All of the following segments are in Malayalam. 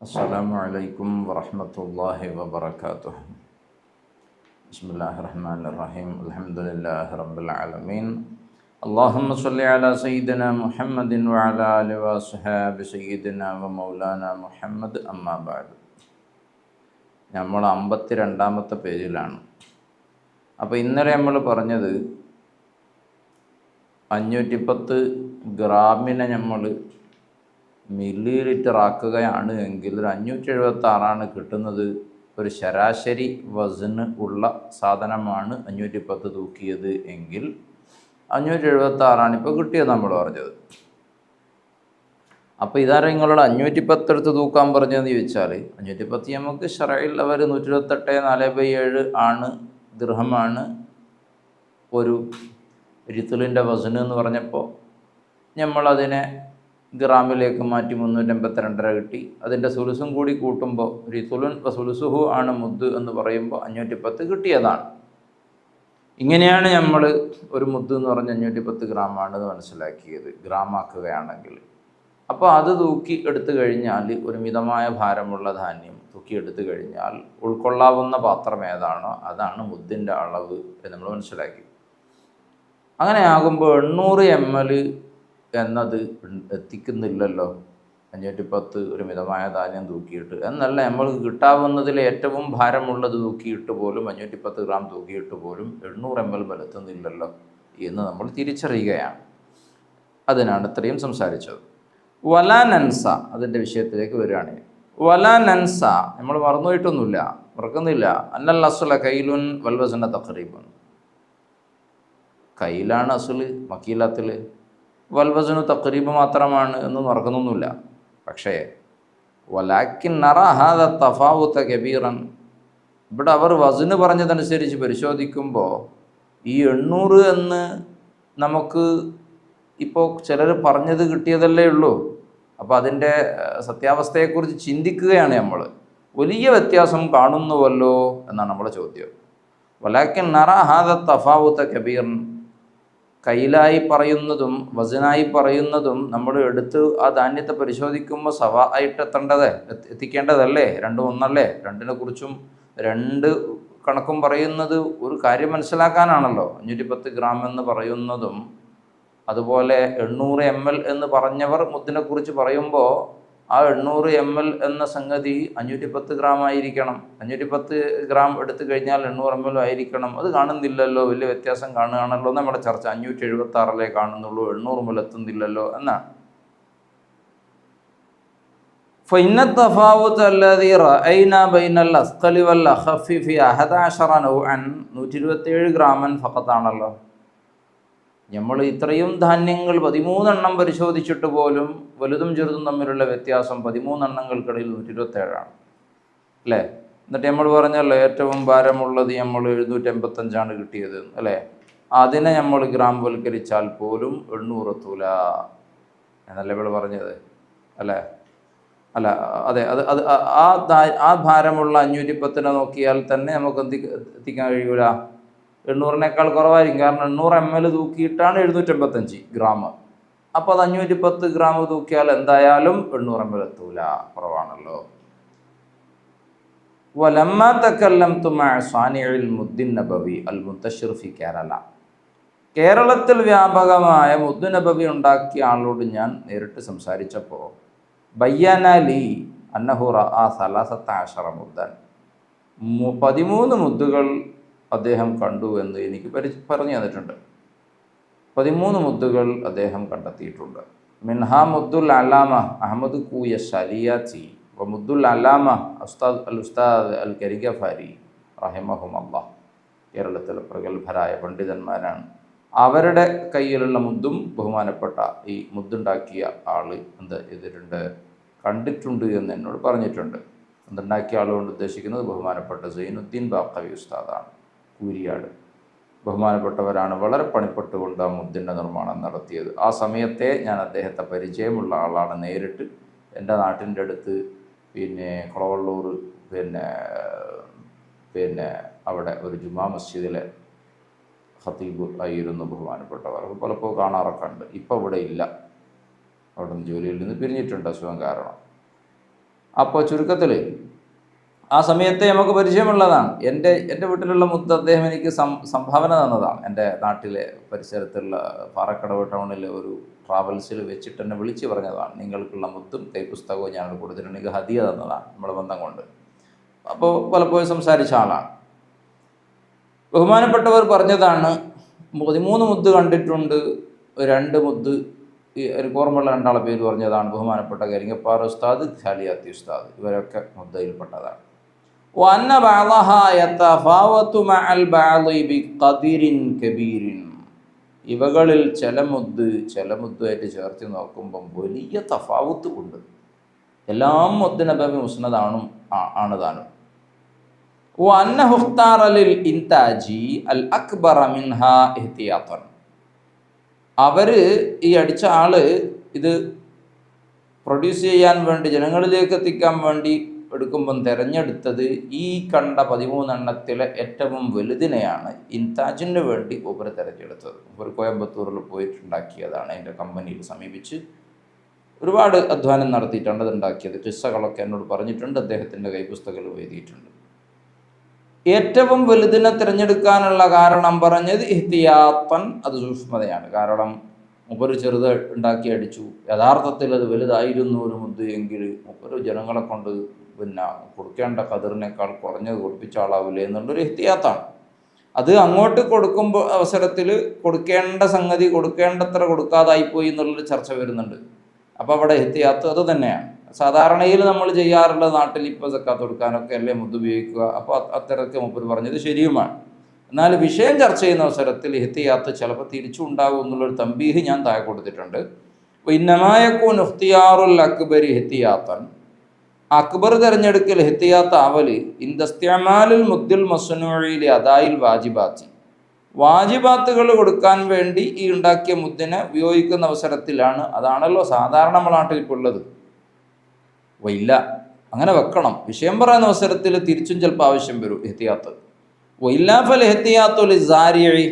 السلام عليكم ورحمة الله وبركاته بسم الله الرحمن الرحيم الحمد لله رب العالمين اللهم صل على سيدنا محمد وعلى آله وصحاب سيدنا ومولانا محمد أما بعد നമ്മൾ അമ്പത്തി രണ്ടാമത്തെ പേജിലാണ് അപ്പോൾ ഇന്നലെ നമ്മൾ പറഞ്ഞത് അഞ്ഞൂറ്റിപ്പത്ത് ഗ്രാമിനെ നമ്മൾ മില്ലി ലിറ്റർ ആക്കുകയാണ് എങ്കിൽ ഒരു അഞ്ഞൂറ്റി എഴുപത്തി ആറാണ് കിട്ടുന്നത്. ഒരു ശരാശരി വസന് ഉള്ള സാധനമാണ് അഞ്ഞൂറ്റി പത്ത് തൂക്കിയത് എങ്കിൽ അഞ്ഞൂറ്റി എഴുപത്തി ആറാണ് ഇപ്പോൾ കിട്ടിയത് നമ്മൾ പറഞ്ഞത്. അപ്പോൾ ഇതാരാ നിങ്ങളോട് അഞ്ഞൂറ്റി പത്ത് എടുത്ത് തൂക്കാൻ പറഞ്ഞതെന്ന് ചോദിച്ചാൽ അഞ്ഞൂറ്റി പത്ത് നമുക്ക് ഷറയിൽ അവർ നൂറ്റി ഇരുപത്തെട്ട് നാല് ബൈ ഏഴ് ആണ് ദൃഹമാണ്. ഒരു രിത്തുലിന്റെ വസന് എന്ന് പറഞ്ഞപ്പോൾ നമ്മളതിനെ ഗ്രാമിലേക്ക് മാറ്റി മുന്നൂറ്റമ്പത്തി രണ്ടര കിട്ടി. അതിന്റെ സുലുസും കൂടി കൂട്ടുമ്പോൾ റിത്തുലുൻ സുലുസുഹു ആണ് മുദ് എന്ന് പറയുമ്പോൾ അഞ്ഞൂറ്റി പത്ത് കിട്ടിയതാണ്. ഇങ്ങനെയാണ് നമ്മൾ ഒരു മുദ് എന്ന് പറഞ്ഞ അഞ്ഞൂറ്റി പത്ത് ഗ്രാമാണെന്ന് മനസ്സിലാക്കിയത് ഗ്രാമാക്കുകയാണെങ്കിൽ. അപ്പോൾ അത് തൂക്കി എടുത്തു കഴിഞ്ഞാൽ ഒരു മിതമായ ഭാരമുള്ള ധാന്യം തൂക്കി എടുത്തു കഴിഞ്ഞാൽ ഉൾക്കൊള്ളാവുന്ന പാത്രം ഏതാണോ അതാണ് മുദ്ദിന്റെ അളവ് എന്ന് നമ്മൾ മനസ്സിലാക്കി. അങ്ങനെ ആകുമ്പോൾ എണ്ണൂറ് എം എൽ എന്നത് എത്തിക്കുന്നില്ലല്ലോ. അഞ്ഞൂറ്റി പത്ത് ഒരു മിതമായ ധാന്യം തൂക്കിയിട്ട്. എന്നല്ല നമ്മൾ കിട്ടാവുന്നതിൽ ഏറ്റവും ഭാരമുള്ളത് തൂക്കിയിട്ട് പോലും അഞ്ഞൂറ്റി പത്ത് ഗ്രാം തൂക്കിയിട്ട് പോലും എണ്ണൂറ് എം എൽ എത്തുന്നില്ലല്ലോ എന്ന് നമ്മൾ തിരിച്ചറിയുകയാണ്. അതിനാണ് ഇത്രയും സംസാരിച്ചത്. വലാനൻസ അതിന്റെ വിഷയത്തിലേക്ക് വരികയാണ്. വലാനൻസ നമ്മൾ മറന്നുപോയിട്ടൊന്നുമില്ല മറക്കുന്നില്ല. അന്നൽ അസുല കയ്യിലുൻ വൽവസന തഖറീബൻ കയ്യിലാണ് അസുൽ മക്കീലത്തിൽ വൽവസനു തക്രീബ് മാത്രമാണ് എന്ന് മറക്കുന്നൊന്നുമില്ല. പക്ഷേ വലാക്കിൻ നറഹാദ തഫാവുത്ത കബീറൻ. ഇവിടെ അവർ വസന് പറഞ്ഞതനുസരിച്ച് പരിശോധിക്കുമ്പോൾ ഈ എണ്ണൂറ് എന്ന് നമുക്ക് ഇപ്പോൾ ചിലർ പറഞ്ഞത് കിട്ടിയതല്ലേ ഉള്ളൂ. അപ്പോൾ അതിന്റെ സത്യാവസ്ഥയെക്കുറിച്ച് ചിന്തിക്കുകയാണ് നമ്മൾ വലിയ വ്യത്യാസം കാണുന്നുവല്ലോ എന്നാണ് നമ്മുടെ ചോദ്യം. വലാക്കിൻ നറഹാദ തഫാവുത്ത കബീറൻ. കയ്യിലായി പറയുന്നതും വസനായി പറയുന്നതും നമ്മൾ എടുത്ത് ആ ധാന്യത്തെ പരിശോധിക്കുമ്പോൾ സവ ആയിട്ട് എത്തേണ്ടത് എത്തിക്കേണ്ടതല്ലേ? രണ്ടും ഒന്നല്ലേ? രണ്ടിനെ കുറിച്ചും രണ്ട് കണക്കും പറയുന്നത് ഒരു കാര്യം മനസ്സിലാക്കാനാണല്ലോ. അഞ്ഞൂറ്റി പത്ത് ഗ്രാം എന്ന് പറയുന്നതും അതുപോലെ എണ്ണൂറ് എം എൽ എന്ന് പറഞ്ഞവർ മുത്തിനെ കുറിച്ച് പറയുമ്പോൾ ആ എണ്ണൂറ് എം എൽ എന്ന സംഗതി അഞ്ഞൂറ്റി പത്ത് ഗ്രാം ആയിരിക്കണം അഞ്ഞൂറ്റി പത്ത് ഗ്രാം എടുത്തു കഴിഞ്ഞാൽ എണ്ണൂറ് എം എൽ ആയിരിക്കണം അത് കാണുന്നില്ലല്ലോ വലിയ വ്യത്യാസം കാണുകയാണല്ലോ നമ്മുടെ ചർച്ച അഞ്ഞൂറ്റി എഴുപത്തി ആറിലേ കാണുന്നുള്ളൂ എണ്ണൂറ് മുതൽ എത്തുന്നില്ലല്ലോ എന്നാണ് فإن التفاوت الذي رأينا بين الأثقل والأخف في أحد عشر نوعا നൂറ്റി ഇരുപത്തേഴ് ഗ്രാമൻ ഫക്കത്താണല്ലോ നമ്മൾ ഇത്രയും ധാന്യങ്ങൾ പതിമൂന്നെണ്ണം പരിശോധിച്ചിട്ട് പോലും വലുതും ചെറുതും തമ്മിലുള്ള വ്യത്യാസം പതിമൂന്നെണ്ണങ്ങൾക്കിടയിൽ നൂറ്റി ഇരുപത്തേഴാണ് അല്ലേ? എന്നിട്ട് നമ്മൾ പറഞ്ഞല്ലോ ഏറ്റവും ഭാരമുള്ളത് നമ്മൾ എഴുന്നൂറ്റി എൺപത്തഞ്ചാണ് കിട്ടിയത്. അല്ലേ? അതിനെ നമ്മൾ ഗ്രാം വൽക്കരിച്ചാൽ പോലും എണ്ണൂറത്തൂല എന്നല്ലേ ഇവിടെ പറഞ്ഞത്? അല്ലേ? അല്ല അതെ അത് അത് ആ ആ ഭാരമുള്ള അഞ്ഞൂറ്റി പത്തിനെ നോക്കിയാൽ തന്നെ നമുക്ക് എന്തി എത്തിക്കാൻ കഴിയൂല? എണ്ണൂറിനേക്കാൾ കുറവായിരിക്കും. കാരണം എണ്ണൂറ് എം എൽ തൂക്കിയിട്ടാണ് എഴുന്നൂറ്റമ്പത്തഞ്ച് ഗ്രാം. അപ്പോൾ അത് അഞ്ഞൂറ്റി പത്ത് ഗ്രാം തൂക്കിയാൽ എന്തായാലും എണ്ണൂറ് എം എൽ എത്തൂല. കുറവാണല്ലോ. വലമ്മ തക്കല്ലം മുദ്ദിൻ നബവി അൽ മുത്തഷിർഫി കേരള. കേരളത്തിൽ വ്യാപകമായ മുദ്ദു നബവി ഉണ്ടാക്കിയ ആളോട് ഞാൻ നേരിട്ട് സംസാരിച്ചപ്പോൾ ബയ്യാനാലി അന്നഹുറ ആ സലാസത്ത ആശറ മുദ്ദൻ. പതിമൂന്ന് മുദ്ദുകൾ അദ്ദേഹം കണ്ടു എന്ന് എനിക്ക് പരി പറഞ്ഞു തന്നിട്ടുണ്ട്. പതിമൂന്ന് മുദ്ദുകൾ അദ്ദേഹം കണ്ടെത്തിയിട്ടുണ്ട്. മിൻഹാ മുദ്ദുൽ അലാമ അഹമ്മദ് കൂയ ഷലിയാച്ചി വ മുദ്ദുൽ അലാമ ഉസ്താദ് അൽ ഉസ്താദ് അൽ കരിഗഫാരി റഹിമഹും അള്ളാഹ് കേരളത്തിലെ പ്രഗത്ഭരായ പണ്ഡിതന്മാരാണ്. അവരുടെ കയ്യിലുള്ള മുദ്ദും ബഹുമാനപ്പെട്ട ഈ മുദ്ദുണ്ടാക്കിയ ആൾ എന്ത് ചെയ്തിട്ടുണ്ട്? കണ്ടിട്ടുണ്ട് എന്ന് എന്നോട് പറഞ്ഞിട്ടുണ്ട്. എന്തുണ്ടാക്കിയ ആളുകൊണ്ട് ഉദ്ദേശിക്കുന്നത് ബഹുമാനപ്പെട്ട സൈനുദ്ദീൻ ബാക്കവി ഉസ്താദാണ്. കൂരിയാട്. ബഹുമാനപ്പെട്ടവരാണ് വളരെ പണിപ്പെട്ടുകൊണ്ട് ആ മുദ്ദിന്റെ നിർമ്മാണം നടത്തിയത്. ആ സമയത്തെ ഞാൻ അദ്ദേഹത്തെ പരിചയമുള്ള ആളാണ് നേരിട്ട്. എന്റെ നാട്ടിന്റെ അടുത്ത് പിന്നെ കുളവള്ളൂർ പിന്നെ പിന്നെ അവിടെ ഒരു ജുമാ മസ്ജിദിലെ ഖത്തീബ് ആയിരുന്നു ബഹുമാനപ്പെട്ടവർ. പലപ്പോൾ കാണാറൊക്കെ ഉണ്ട്. ഇപ്പോൾ ഇവിടെ ഇല്ല. അവിടെ ജോലിയിൽ നിന്ന് പിരിഞ്ഞിട്ടുണ്ട് അസുഖം കാരണം. അപ്പോൾ ചുരുക്കത്തിൽ ആ സമയത്തെ നമുക്ക് പരിചയമുള്ളതാണ്. എന്റെ എന്റെ വീട്ടിലുള്ള മുത്ത് അദ്ദേഹം എനിക്ക് സംഭാവന തന്നതാണ്. എന്റെ നാട്ടിലെ പരിസരത്തുള്ള പാറക്കടവ് ടൗണിലെ ഒരു ട്രാവൽസിൽ വെച്ചിട്ട് എന്നെ വിളിച്ച് പറഞ്ഞതാണ്. നിങ്ങൾക്കുള്ള മുത്തും കൈപ്പുസ്തകവും ഞാൻ കൊടുത്തിട്ടുണ്ട്. എനിക്ക് ഹതിയ തന്നതാണ് നമ്മുടെ ബന്ധം കൊണ്ട്. അപ്പോൾ പലപ്പോഴും സംസാരിച്ച ആളാണ്. ബഹുമാനപ്പെട്ടവർ പറഞ്ഞതാണ് പതിമൂന്ന് മുത്ത് കണ്ടിട്ടുണ്ട് രണ്ട് മുത്ത് ഈ എനിക്ക് ഓർമ്മയുള്ള രണ്ടാളെ പേര് പറഞ്ഞതാണ് ബഹുമാനപ്പെട്ട കരിങ്ങപ്പാറ ഉസ്താദ് ഖാലിയാത്തി ഉസ്താദ്. ഇവരൊക്കെ മുദ്ദയിൽപ്പെട്ടതാണ് وأن بعضها يتفاوت مع البعض بقدر كبير ഇവകളിൽ ചില മുദ്ദ് ചില മുദ്ദുമായിട്ട് ചേർത്ത് നോക്കുമ്പം വലിയ തഫാവുത്ത് ഉണ്ട് എല്ലാം മുദ്ദ് നബി മുസ്നദാണും ആ- ആണ് താനും وأنه اختار للإنتاج الأكبر منها احتياطا അവര് ഈ അടിച്ച ആള് ഇത് പ്രൊഡ്യൂസ് ചെയ്യാൻ വേണ്ടി ജനങ്ങളിലേക്ക് എത്തിക്കാൻ വേണ്ടി എടുക്കുമ്പം തിരഞ്ഞെടുത്തത് ഈ കണ്ട പതിമൂന്നെണ്ണത്തിലെ ഏറ്റവും വലുതിനെയാണ് ഇൻതാജിന് വേണ്ടി ഉപർ തിരഞ്ഞെടുത്തത്. ഉപർ കോയമ്പത്തൂരിൽ പോയിട്ടുണ്ടാക്കിയതാണ് എന്റെ കമ്പനിയിൽ സമീപിച്ച്. ഒരുപാട് അധ്വാനം നടത്തിയിട്ടാണ് അത് ഉണ്ടാക്കിയത് കിസ്സകളൊക്കെ എന്നോട് പറഞ്ഞിട്ടുണ്ട് അദ്ദേഹത്തിന്റെ കൈപുസ്തകങ്ങൾ എഴുതിയിട്ടുണ്ട്. ഏറ്റവും വലുതിനെ തിരഞ്ഞെടുക്കാനുള്ള കാരണം പറഞ്ഞത് ഇഹ്തിയാത്തൻ അത് സൂക്ഷ്മതയാണ്. കാരണം മുപ്പര് ചെറുത് ഉണ്ടാക്കി അടിച്ചു. യഥാർത്ഥത്തിൽ അത് വലുതായിരുന്നു ഒരു മുദ്ദ് എങ്കിൽ മുപ്പര് ജനങ്ങളെ കൊണ്ട് പിന്നെ കൊടുക്കേണ്ട കതിറിനേക്കാൾ കുറഞ്ഞത് കൊടുപ്പിച്ച ആളാവില്ലേ എന്നുള്ളൊരു എഹ്തിയാത്താണ് അത് അങ്ങോട്ട് കൊടുക്കുമ്പോൾ അവസരത്തിൽ കൊടുക്കേണ്ട സംഗതി കൊടുക്കേണ്ടത്ര കൊടുക്കാതായിപ്പോയി എന്നുള്ളൊരു ചർച്ച വരുന്നുണ്ട്. അപ്പോൾ അവിടെ എത്തിയാത്ത അത് തന്നെയാണ്. സാധാരണയിൽ നമ്മൾ ചെയ്യാറുള്ള നാട്ടിൽ ഇപ്പോൾ സക്കാത്ത് കൊടുക്കാനൊക്കെ അല്ലേ മുദ്ദ് ഉപയോഗിക്കുക. അപ്പോൾ അത്തരത്തിൽ മുപ്പർ പറഞ്ഞത് ശരിയുമാണ്. എന്നാൽ വിഷയം ചർച്ച ചെയ്യുന്ന അവസരത്തിൽ എഹ്തിയാത്ത് ചിലപ്പോൾ തിരിച്ചു ഉണ്ടാകും എന്നുള്ളൊരു തമ്പീഹ് ഞാൻ താഴെ കൊടുത്തിട്ടുണ്ട്. ഇന്നമായക്കൂൻ ഇഖ്തിയാറുൽ അക്ബരി ഹെത്തിയാത്തൻ അക്ബർ തിരഞ്ഞെടുക്കൽ ഹെത്തിയാത്ത ആവൽ ഇന്ദസ്ത്യമാലുൽ മുദ്ദിൽ മസ്നൂഴിയിലെ അതായിൽ വാജിബാത്തി. വാജിബാത്തുകൾ കൊടുക്കാൻ വേണ്ടി ഈ ഉണ്ടാക്കിയ മുദ്ദിനെ ഉപയോഗിക്കുന്ന അവസരത്തിലാണ്. അതാണല്ലോ സാധാരണ നമ്മുടെ നാട്ടിൽ ഇപ്പോൾ ഉള്ളത്. അപ്പോൾ അങ്ങനെ വെക്കണം. വിഷയം പറയുന്ന അവസരത്തിൽ തിരിച്ചും ചിലപ്പോൾ ആവശ്യം വരും എഹ്തിയാത്ത്. വൈലാഫൽ എഹ്തിയാത്തുൽ സാരിയഴി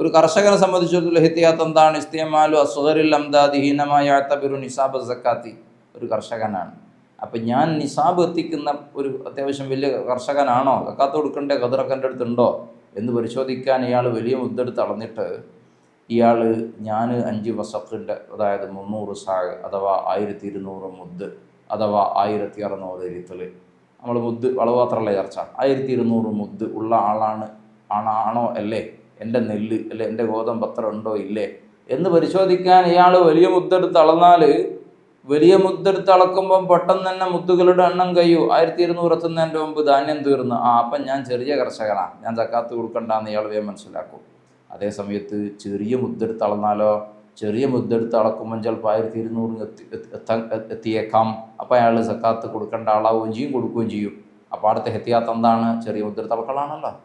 ഒരു കർഷകനെ സംബന്ധിച്ചിടത്തോളം എഹ്തിയാത്ത് എന്താണ്? ഇസ്തിയമാലു അസുഹരിൽ അംദാദി ഹീനമായ തബിറു നിസാബ് സക്കാത്തി. ഒരു കർഷകനാണ്. അപ്പം ഞാൻ നിസാബ് എത്തിക്കുന്ന ഒരു അത്യാവശ്യം വലിയ കർഷകനാണോ? സക്കാത്ത് കൊടുക്കേണ്ട കതിറൊക്കെ എന്റെ അടുത്തുണ്ടോ എന്ന് പരിശോധിക്കാൻ ഇയാൾ വലിയ മുദ്ടെടുത്ത് അളന്നിട്ട് ഇയാൾ ഞാൻ അഞ്ച് വസക്കിന്റെ അതായത് മുന്നൂറ് സാഗ് അഥവാ ആയിരത്തി ഇരുന്നൂറ് മുദ്ദ് അഥവാ ആയിരത്തി അറുന്നൂറ് ഇരുത്തൽ നമ്മൾ മുദ്ദ് വളവാത്രമല്ല ചർച്ച? ആയിരത്തി ഇരുന്നൂറ് മുദ്ദ് ഉള്ള ആളാണ് ആണാണോ ആണോ അല്ലേ? എന്റെ നെല്ല് അല്ലെ? എന്റെ ഗോതമ്പ് അത്ര ഉണ്ടോ ഇല്ലേ? എന്ന് പരിശോധിക്കാൻ ഇയാൾ വലിയ മുദ്ദെടുത്ത് അളന്നാൽ വലിയ മുത്തെടുത്ത് അളക്കുമ്പം പെട്ടെന്ന് തന്നെ മുത്തുകളുടെ എണ്ണം കഴിയൂ. ആയിരത്തി ഇരുന്നൂറ് എത്തുന്നതിന്റെ മുമ്പ് ധാന്യം തീർന്നു. ആ അപ്പം ഞാൻ ചെറിയ കർഷകനാണ് ഞാൻ ചക്കാത്ത് കൊടുക്കണ്ടെന്ന് ഇയാൾ വേഗം മനസ്സിലാക്കും. അതേ സമയത്ത് ചെറിയ മുത്തെടുത്ത് അളന്നാലോ? ചെറിയ മുത്തെടുത്ത് അളക്കുമ്പോൾ ചിലപ്പോൾ ആയിരത്തി ഇരുന്നൂറിന് എത്തി എത്തി- എത്തിയേക്കാം. അപ്പം അയാൾ സക്കാത്ത് കൊടുക്കേണ്ട ആളാവുകയും ചെയ്യും കൊടുക്കുകയും ചെയ്യും. അപ്പോൾ അടുത്ത ഹെത്തിയാത്ത് എന്താണ്? ചെറിയ മുത്തെടുത്ത് അളക്കളാണല്ലോ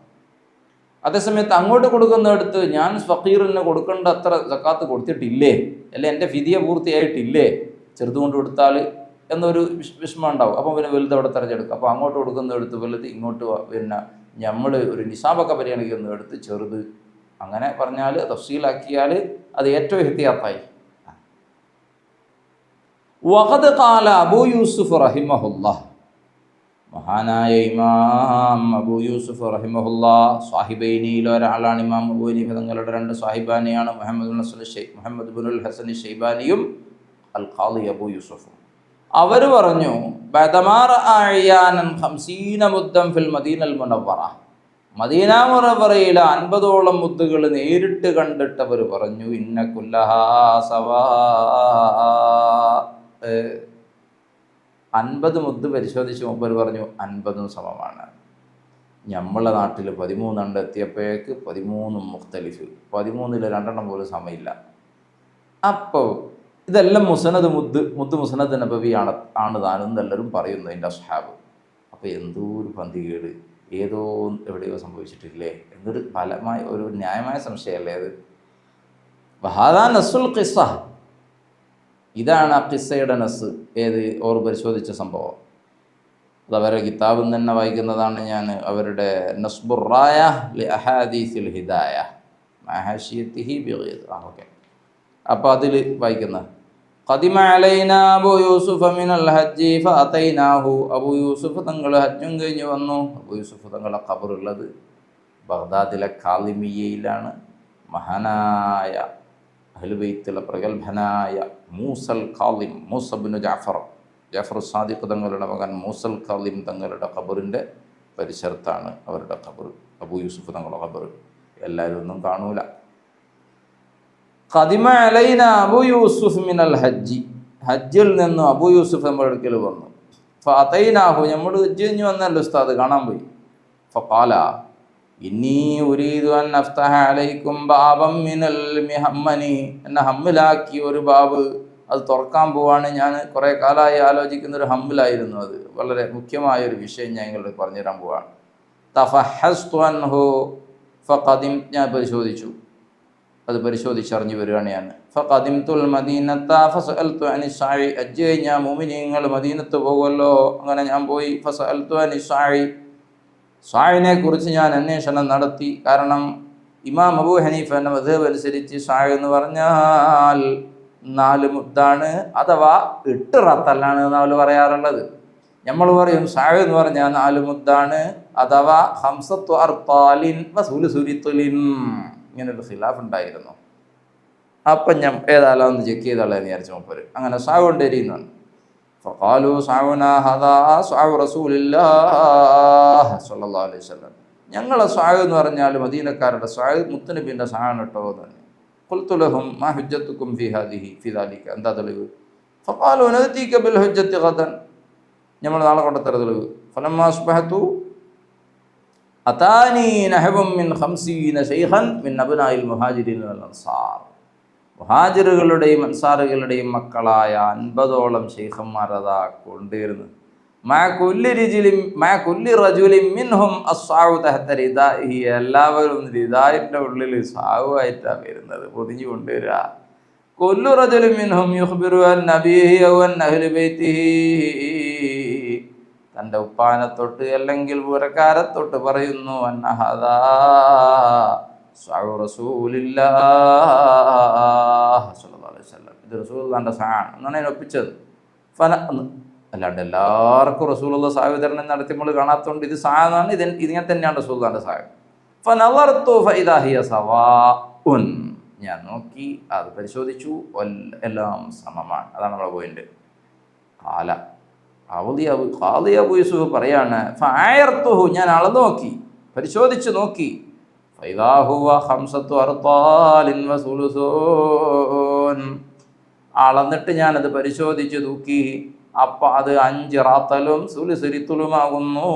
അതേസമയത്ത് അങ്ങോട്ട് കൊടുക്കുന്നിടത്ത് ഞാൻ ഫക്കീറിന് കൊടുക്കേണ്ട അത്ര സക്കാത്ത് കൊടുത്തിട്ടില്ലേ? അല്ലെ എന്റെ ഫിതിയെ പൂർത്തിയായിട്ടില്ലേ? ചെറുത് കൊണ്ട് കൊടുത്താൽ എന്നൊരു വിഷ- വിഷമം ഉണ്ടാവും അപ്പം പിന്നെ വലുത് അവിടെ തിരഞ്ഞെടുക്കും. അപ്പോൾ അങ്ങോട്ട് കൊടുക്കുന്ന എടുത്ത് വലുത് ഇങ്ങോട്ട് പിന്നെ നമ്മൾ ഒരു നിസാബൊക്കെ പരിഗണിക്കുന്നിടത്ത് ചെറുത് അങ്ങനെ പറഞ്ഞാൽ തഫ്സീലാക്കിയാൽ അത് ഏറ്റവും എഹ്തിയാത്തായി. വഖദ് കാല അബൂ യൂസുഫ് റഹിമഹുല്ല മഹാനായ ഇമാം അബൂ യൂസുഫ് റഹിമഹുല്ല സാഹിബൈനിയിൽ ഒരാളാണ് ഇമാം അബൂ തങ്ങളുടെ രണ്ട് സാഹിബാനിയാണ് മുഹമ്മദ് ഹസൻ മുഹമ്മദ് ബുനുൽ ഹസൻ ഷെയ്ബാനിയും അൽ ഖാദി അബൂ യൂസുഫും. അവർ പറഞ്ഞു ബദമാർ ആയാനൻ ഹംസീന മുദ്ദം ഫിൽ മദീനൽ മുനവറ മദീന മുനവറയിലെ അൻപതോളം മുത്തുകൾ നേരിട്ട് കണ്ടിട്ട് അവർ പറഞ്ഞു ഇന്ന കുല്ലഹാ അൻപത് മുത്ത് പരിശോധിച്ച് മുമ്പ് പറഞ്ഞു അൻപതും സമമാണ്. നമ്മളെ നാട്ടിൽ പതിമൂന്നെണ്ണം എത്തിയപ്പോഴേക്ക് പതിമൂന്നും മുഖ്തലിഫ് പതിമൂന്നിൽ രണ്ടെണ്ണം പോലും സമയമില്ല. അപ്പോൾ ഇതെല്ലാം മുസനദ് മുദ് മുദ് മുസനദ് നബവിയാണ് ആണ് താനെന്ന് എല്ലാവരും പറയുന്നു എന്റെ അസ്ഹാബ്. അപ്പോൾ എന്തോ ഒരു പന്തികേട് ഏതോ എവിടെയോ സംഭവിച്ചിട്ടില്ലേ? എന്നൊരു ഫലമായ ഒരു ന്യായമായ സംശയമല്ലേ അത്? ബഹാദാ നസുൽ ഖിസ്സ. ഇതാണ് ആ ഖിസ്സയുടെ നസ് ഏത് ഓർ പരിശോധിച്ച സംഭവം. അത് അവരുടെ കിതാബിൽ തന്നെ വായിക്കുന്നതാണ് ഞാൻ അവരുടെ നസ്ബുറായ ഹിദായ. ഓക്കെ. അപ്പോൾ അതിൽ വായിക്കുന്ന ഖദിമ അലൈന അബു യൂസുഫ് മിനൽ ഹജ്ജി ഫഅതൈനാഹു. അബു യൂസുഫ് തങ്ങൾ ഹജ്ജും കഴിഞ്ഞ് വന്നു. അബു യൂസുഫ് തങ്ങളെ ഖബറുള്ളത് ബഗ്ദാദിലെ കാലിമിയയിലാണ്. മഹാനായ അഹ്ലുബൈത്തിലെ പ്രഗത്ഭനായ മൂസൽ കാലിം മൂസബിന് ജാഫർ ജാഫർ സാദിഖ് തങ്ങളുടെ മകൻ മൂസൽ കാലിം തങ്ങളുടെ ഖബറിന്റെ പരിസരത്താണ് അവരുടെ ഖബർ. അബു യൂസുഫ് തങ്ങളുടെ ഖബർ. എല്ലാവരും ഒന്നും കാണൂല. ഖദിമ അലൈന അബു യൂസുഫ് മിനൽ ഹജ്ജി. ഹജ്ജിൽ നിന്ന് അബു യൂസുഫ് നമ്മുടെ അടുക്കൽ വന്നു. ഫതൈനാഹു നമ്മൾ ഹജ്ജ് കഴിഞ്ഞ് വന്നല്ലോ ഉസ്താദ് കാണാൻ പോയി. ഫഖാല ഇന്നീ ഉരീദു അൻ അഫ്തഹ അലൈക്കും ബാബം മിനൽ മിഹമ്മനി. എന്നെ ഹമ്മിലാക്കി ഒരു ബാബ്. അത് തുറക്കാൻ പോവാണ്. ഞാൻ കുറേ കാലമായി ആലോചിക്കുന്ന ഒരു ഹമ്മിലായിരുന്നു അത്. വളരെ മുഖ്യമായ ഒരു വിഷയം ഞാൻ നിങ്ങളോട് പറഞ്ഞുതരാൻ പോവാണ്. തഫഹസ്തു അൻഹു ഫഖദിം. ഞാൻ പരിശോധിച്ചു. അത് പരിശോധിച്ചറിഞ്ഞു വരികയാണ്. ഫഖദിംതുൽ മദീനത്ത ഫസഅൽതു അനി സായി. അജ്ജ് ഞാൻ മുമിനിങ്ങൾ മദീനത്ത് പോകുമല്ലോ അങ്ങനെ ഞാൻ പോയി. ഫസഅൽതു അനി സായി. സായിനെ കുറിച്ച് ഞാൻ അന്വേഷണം നടത്തി. കാരണം ഇമാം അബൂ എന്ന മധുബ് അനുസരിച്ച് സായ് എന്ന് പറഞ്ഞാൽ നാല് മുദ്ദാണ് അഥവാ എട്ട് റത്തല്ലാണ് നമ്മൾ പറയാറുള്ളത്. നമ്മൾ പറയും സായ് എന്ന് പറഞ്ഞാൽ നാല് മുദ്ദാണ് അഥവാ ഹംസത്തു അർത്താലിൻ വസുലുസുലിത്തുലിൻ ഇങ്ങനൊരു ഖിലാഫ് ഉണ്ടായിരുന്നു അപ്പം ഞാൻ ഏതായാലും ഒന്ന് ചെക്ക് ചെയ്താളെ വിചാരിച്ച മുപ്പര് അങ്ങനെ സാവ് കൊണ്ടിരിക്കുന്നുണ്ട് فقالوا سعونا هذا سعو رسول الله صلى الله عليه وسلم ഞങ്ങളെ സ്വാഗ് എന്ന് പറഞ്ഞാൽ മദീനക്കാരുടെ സ്വാഗ് മുത്തനബിൻ്റെ സാണ് കേട്ടോ തന്നെ കുൽത്തുലഹും മാ ഹുജ്ജത്തുക്കും ഫി ഹാദിഹി ഫി ദാലിക എന്താ തെളിവ് ഫഖാലു നദീക ബിൽ ഹുജ്ജത്തി ഖദൻ നമ്മൾ നാളെ കൊണ്ടുത്തര തെളിവ് ഫലമ്മ അസ്ബഹത്തു മുഹാജിറുകളുടെയും അൻസാറുകളുടെയും മക്കളായ അൻപതോളം ഷെയ്ഖന്മാരതാ കൊണ്ടുവരുന്നു എല്ലാവരും റിദായിന്റെ ഉള്ളിൽ സാവുമായിട്ടാണ് വരുന്നത് പൊതിഞ്ഞു കൊണ്ടുവരിക. കൊല്ലു റജുലിം മിൻഹും അൻ ബൈത്തിഹി. തന്റെ ഉപ്പാനത്തൊട്ട് അല്ലെങ്കിൽ പുരക്കാരത്തൊട്ട് പറയുന്നു അലൈഹി വസല്ലം. റസൂലുള്ളാന്റെ എന്നാണ് ഒപ്പിച്ചത്. ഫല അല്ലാണ്ട് എല്ലാവർക്കും റസൂലുള്ള സാഹ വിതരണം നടത്തി നമ്മൾ കാണാത്തതുകൊണ്ട് ഇത് സാഹെന്നാണ് ഇത് ഇതിങ്ങനെ തന്നെയാണ് റസൂലുള്ളാഹിന്റെ സാഹ ഫനവർതു ഫഇദാഹിയ സവാഉൻ. ഞാൻ നോക്കി അത് പരിശോധിച്ചു. എല്ലാം സമമാണ്. അതാണ് നമ്മളെ പോയിന്റ് കാല. അവധി ഖാദിയാബു യൂസുഫ് പറയാണ് ഫയർത്തുഹു ഞാൻ അളന്നു നോക്കി പരിശോധിച്ച് നോക്കി. അളന്നിട്ട് ഞാനത് പരിശോധിച്ച് നോക്കി അപ്പം അത് അഞ്ച് റാത്തലും സുലുസുരിത്തുലുമാകുന്നു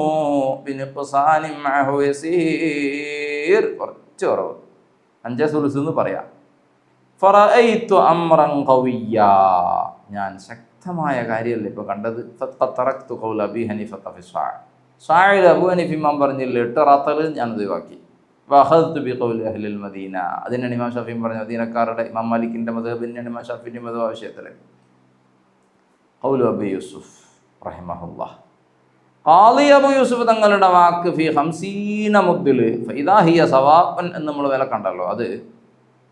പിന്നെ കുറച്ച് കുറവ്. അഞ്ച് സുലുസ് എന്ന് പറയാം ഫറഅയ്തു അംറൻ കവിയ ഞാൻ ശക്തമായ കാര്യമല്ലേ? ഇപ്പോൾ കണ്ടത് തറക്തു ഖൗല അബി ഹനീഫ തഫി സാഅ സായിൽ അബു ഹനീഫ് പറഞ്ഞില്ല എട്ട് റാത്തൽ ഞാൻ ഒഴിവാക്കി. വഹദ് ബി ഖൗലി അഹ്ലിൽ മദീന. അതിനാണ് ഇമാം ഷാഫിയും പറഞ്ഞത് മദീനക്കാരുടെ ഇമാം മാലിക്കിന്റെ മതബിന്റെ ഇമാം ഷാഫിന്റെ മതം ആവശ്യത്തിൽ ഖൗലു അബി യൂസുഫ് റഹിമഹുല്ലാ. ഖാദി അബു യൂസുഫ് തങ്ങളുടെ വാക്ക് ഫി ഹംസീന മുദ്ദിൽ ഫൈദാഹിയ സവാബൻ എന്ന് നമ്മൾ വില കണ്ടല്ലോ അത്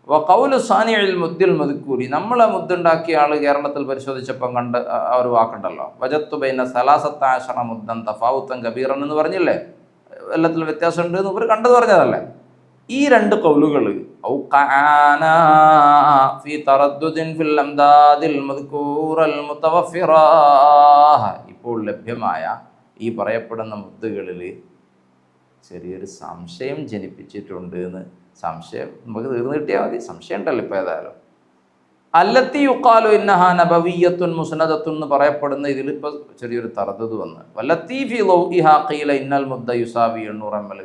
വ കൗലു സാനിയിൽ മുദ്ദിൽ മതുക്കൂരി നമ്മളെ മുദ്ദുണ്ടാക്കിയ ആൾ കേരളത്തിൽ പരിശോധിച്ചപ്പം കണ്ട് അവർ ഒരു വാക്കുണ്ടല്ലോ. വജത്തു ബൈന സലാസത്താശറ മുദ്ദൻ തഫാവുത്തൻ കബീറൻ എന്ന് പറഞ്ഞില്ലേ? എല്ലാത്തിലും വ്യത്യാസമുണ്ട് എന്ന് ഇവർ കണ്ടത് പറഞ്ഞതല്ലേ? ഈ രണ്ട് കൗലുകൾ ഇപ്പോൾ ലഭ്യമായ ഈ പറയപ്പെടുന്ന മുദ്ദുകളിൽ ചെറിയൊരു സംശയം ജനിപ്പിച്ചിട്ടുണ്ട് എന്ന് സംശയം നമുക്ക് തീർന്നു കിട്ടിയാൽ മതി. സംശയം ഉണ്ടല്ലോ ഇപ്പോൾ ഏതായാലും. അല്ലത്തി യുക്കാലു ഇന്നഹ നബവീയത്തുൻ മുസ്നദത്തുൻ എന്ന് പറയപ്പെടുന്ന ഇതിൽ ഇപ്പോൾ ചെറിയൊരു തറതത് വന്ന്. വല്ലത്തി ഫി ലൗഇഹാ ഖീല ഇന്നൽ മുദ്ദ യുസാവി എണ്ണൂറമ്മൽ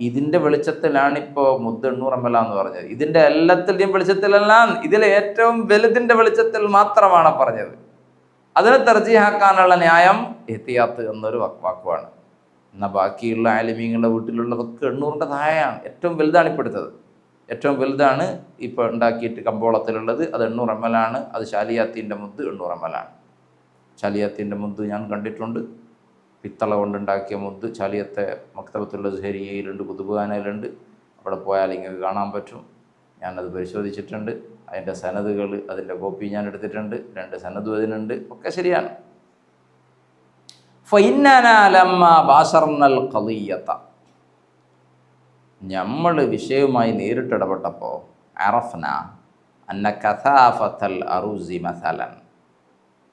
ഇതിന്റെ വെളിച്ചത്തിലാണ് ഇപ്പോൾ മുദ്ദ എണ്ണൂറ് എം എന്ന് പറഞ്ഞത്. ഇതിന്റെ എല്ലാത്തിന്റെയും വെളിച്ചത്തിലെല്ലാം ഇതിലെ ഏറ്റവും വലുതിന്റെ വെളിച്ചത്തിൽ മാത്രമാണ് പറഞ്ഞത്. അതിനെ തെർജിഹാക്കാനുള്ള ന്യായം എത്തിയാത്ത് എന്നൊരു വാക്ക് വാക്കുവാണ്. എന്നാൽ ബാക്കിയുള്ള ആലിമീങ്ങളുടെ വീട്ടിലുള്ളതൊക്കെ എണ്ണൂറിന്റെ താഴെയാണ് ഏറ്റവും വലുതാണ് ഇപ്പോൾ എടുത്തത് ഏറ്റവും വലുതാണ് ഇപ്പോൾ ഉണ്ടാക്കിയിട്ട് കമ്പോളത്തിലുള്ളത്. അത് എണ്ണൂറ് എം എൽ ആണ്. അത് ശാലിയാത്തിന്റെ മുത്ത് എണ്ണൂറ് എം എൽ ആണ്. ശാലിയാത്തിന്റെ മുത്ത് ഞാൻ കണ്ടിട്ടുണ്ട്. പിത്തള കൊണ്ടുണ്ടാക്കിയ മുത്ത് ചാലിയത്തെ മക്തബത്തുള്ള ഹരിയയിലുണ്ട് കുതുബുഖാനയിലുണ്ട്. അവിടെ പോയാൽ ഇങ്ങനെ കാണാൻ പറ്റും. ഞാനത് പരിശോധിച്ചിട്ടുണ്ട്. അതിന്റെ സനതുകൾ അതിന്റെ കോപ്പി ഞാൻ എടുത്തിട്ടുണ്ട്. രണ്ട് സനതും അതിനുണ്ട്. ഒക്കെ ശരിയാണ്. നമ്മൾ വിഷയവുമായി നേരിട്ടിടപെട്ടപ്പോൾ അറഫ്ന അന്ന കഥാഫത്തൽ അറുസി മസലൻ.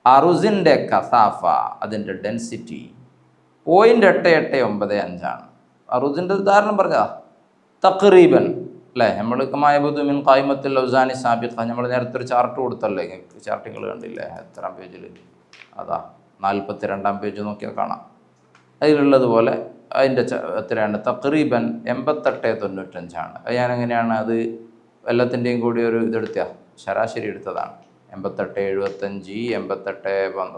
അറുസിന്റെ കസാഫ അതിന്റെ ഡെൻസിറ്റി പോയിന്റ് എട്ട് എട്ട് ഒമ്പത് അഞ്ചാണ്. അറുസിന്റെ ഉദാഹരണം പറഞ്ഞതാ തക്രീബൻ അല്ലേ? നമ്മൾ മായബുദ്മിൻ കായ്മത്തിൽ ഔസാനി സാബിഖ. നമ്മൾ നേരത്തെ ഒരു ചാർട്ട് കൊടുത്തല്ലേ ചാർട്ടുകൾ കണ്ടില്ലേ? എത്ര പേജിൽ അതാ. നാൽപ്പത്തി രണ്ടാം പേജ് നോക്കിയാൽ കാണാം. അതിലുള്ളതുപോലെ അതിന്റെ എത്രയാണ്? തക്രീബൻ എൺപത്തെട്ട് തൊണ്ണൂറ്റഞ്ചാണ്. എങ്ങനെയാണ് അത് എല്ലാത്തിന്റെയും കൂടി ഒരു ഇതെടുത്ത ശരാശരി എടുത്തതാണ്. എൺപത്തെട്ട് എഴുപത്തഞ്ച് എൺപത്തെട്ട്